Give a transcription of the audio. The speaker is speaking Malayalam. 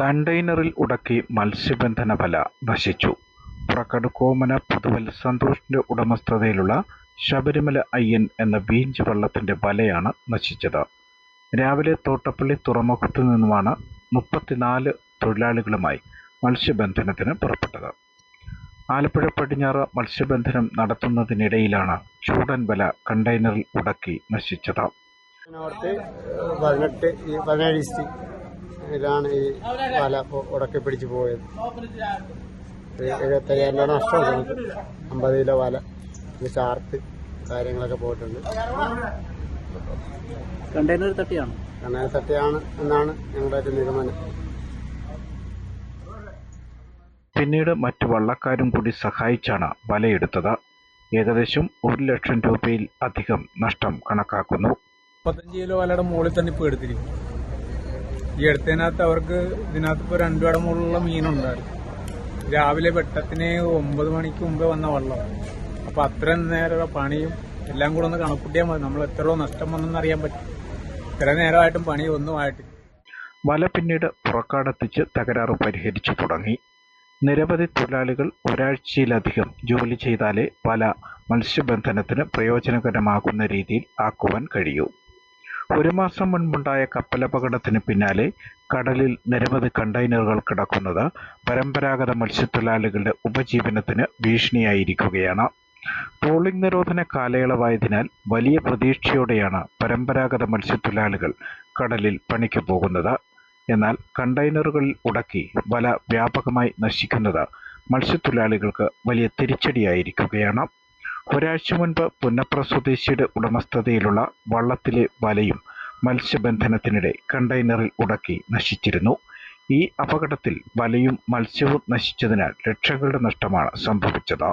കണ്ടെയ്നറിൽ ഉടക്കി മത്സ്യബന്ധന വല നശിച്ചു. പ്രകടകോമന പുതുവൽ സന്തോഷിന്റെ ഉടമസ്ഥതയിലുള്ള ശബരിമല അയ്യൻ എന്ന ബീഞ്ച് വള്ളത്തിന്റെ വലയാണ് നശിച്ചത്. രാവിലെ തോട്ടപ്പള്ളി തുറമുഖത്തു നിന്നുമാണ് മുപ്പത്തിനാല് തൊഴിലാളികളുമായി മത്സ്യബന്ധനത്തിന് പുറപ്പെട്ടത്. ആലപ്പുഴ പടിഞ്ഞാറ് മത്സ്യബന്ധനം നടത്തുന്നതിനിടയിലാണ് ചൂടൻ വല കണ്ടെയ്നറിൽ ഉടക്കി നശിച്ചത്. ഇതിലാണ് ഈ വല ഉടക്കി പിടിച്ച് പോയത്. എഴുപത്തയ്യായിരം രൂപ നഷ്ടം. നമുക്ക് അമ്പത് കിലോ വല ഇത് ചാർത്ത് കാര്യങ്ങളൊക്കെ പോയിട്ടുണ്ട്. കണ്ടെയ്നർ തട്ടിയാണ്? കണ്ടെയ്നർ തട്ടിയാണ് എന്നാണ് ഞങ്ങളുടെ ഒരു നിഗമനം. പിന്നീട് മറ്റു വള്ളക്കാരും കൂടി സഹായിച്ചാണ് വലയെടുത്തത്. ഏകദേശം ഒരു ലക്ഷം രൂപയിൽ അധികം നഷ്ടം കണക്കാക്കുന്നു. മുപ്പത്തഞ്ച് കിലോ വലയുടെ മുകളിൽ തന്നെ ഇപ്പോൾ എടുത്തിരിക്കും ഈ എടുത്തതിനകത്ത് അവർക്ക് ഇതിനകത്ത് ഇപ്പോൾ രണ്ടു കട മീനുണ്ടായിരുന്നു. രാവിലെ വെട്ടത്തിന് ഒമ്പത് മണിക്ക് മുമ്പ് വന്ന വള്ളം അപ്പൊ അത്രയും നേരം പണിയും എല്ലാം കൂടെ ഒന്ന് കണക്കൂട്ടിയാൽ മതി. നമ്മൾ എത്ര നഷ്ടം വന്നെന്ന് അറിയാൻ പറ്റും. ഇത്ര നേരമായിട്ടും പണി ഒന്നും ആയിട്ട് വല പിന്നീട് പുറക്കാടെത്തിച്ച് തകരാറ് പരിഹരിച്ചു തുടങ്ങി. നിരവധി തൊഴിലാളികൾ ഒരാഴ്ചയിലധികം ജോലി ചെയ്താലേ വല മത്സ്യബന്ധനത്തിന് പ്രയോജനകരമാകുന്ന രീതിയിൽ ആക്കുവാൻ കഴിയൂ. ഒരു മാസം മുൻപുണ്ടായ കപ്പലപകടത്തിന് പിന്നാലെ കടലിൽ നിരവധി കണ്ടെയ്നറുകൾ കിടക്കുന്നത് പരമ്പരാഗത മത്സ്യത്തൊഴിലാളികളുടെ ഉപജീവനത്തിന് ഭീഷണിയായിരിക്കുകയാണ്. ട്രോളിംഗ് നിരോധന കാലയളവായതിനാൽ വലിയ പ്രതീക്ഷയോടെയാണ് പരമ്പരാഗത മത്സ്യത്തൊഴിലാളികൾ കടലിൽ പണിക്ക് പോകുന്നത്. എന്നാൽ കണ്ടെയ്നറുകളിൽ ഉടക്കി വല വ്യാപകമായി നശിക്കുന്നത് മത്സ്യത്തൊഴിലാളികൾക്ക് വലിയ തിരിച്ചടിയായിരിക്കുകയാണ്. ഒരാഴ്ച മുൻപ് പുന്നപ്ര സ്വദേശിയുടെ ഉടമസ്ഥതയിലുള്ള വള്ളത്തിലെ വലയും മത്സ്യബന്ധനത്തിനിടെ കണ്ടെയ്നറിൽ ഉടക്കി നശിച്ചിരുന്നു. ഈ അപകടത്തിൽ വലയും മത്സ്യവും നശിച്ചതിനാൽ ലക്ഷങ്ങളുടെ നഷ്ടമാണ് സംഭവിച്ചത്.